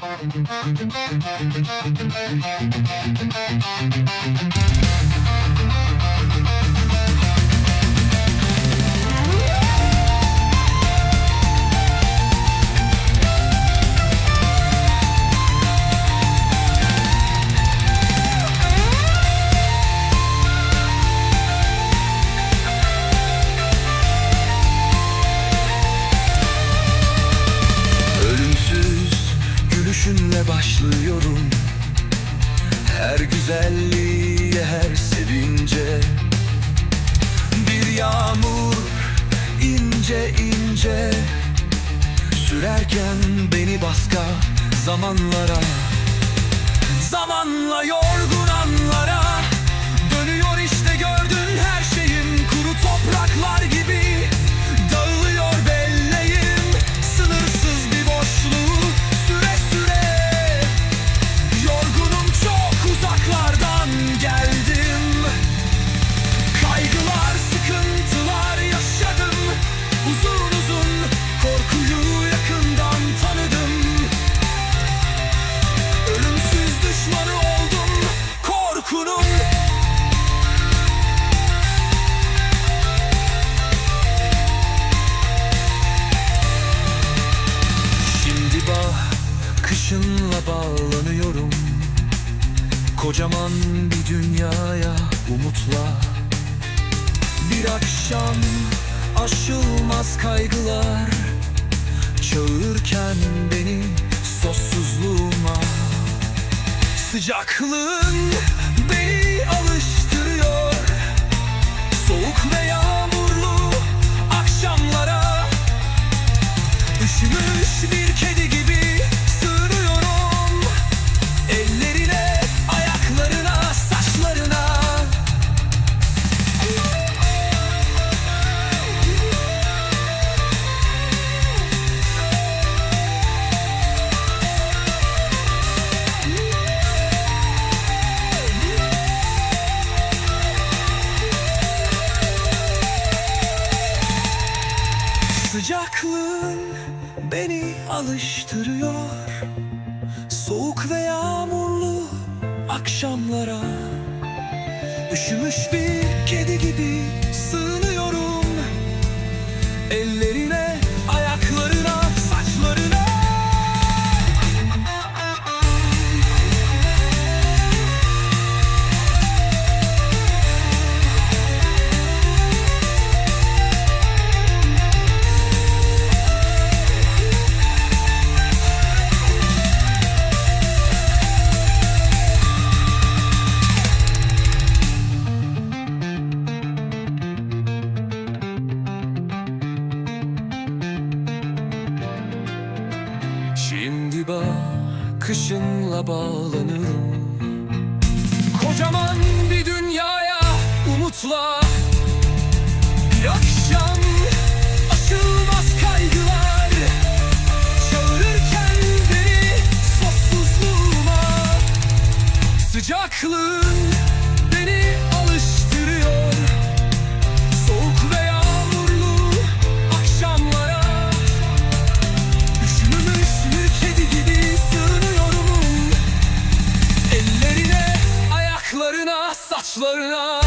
Thank you. Gülüşünle başlıyorum. Her güzelliğe her sevince. Bir yağmur ince ince. Sürerken beni baska zamanlara. Zamanla yorgun Kocaman bir dünyaya umutla Bir akşam aşılmaz kaygılar. Çağırırken beni sonsuzluğuma Sıcaklığın beni Sıcaklığın beni alıştırıyor. Soğuk ve yağmurlu akşamlara Üşümüş bir kedi gibi sığınıyorum. Ellerine, bakışınla bağlanırım. Kocaman bir dünyaya umutla. Bir akşam aşılmaz kaygılar. Çağırırken beni sonsuzluğuma. Sıcaklığın beni Saçlarına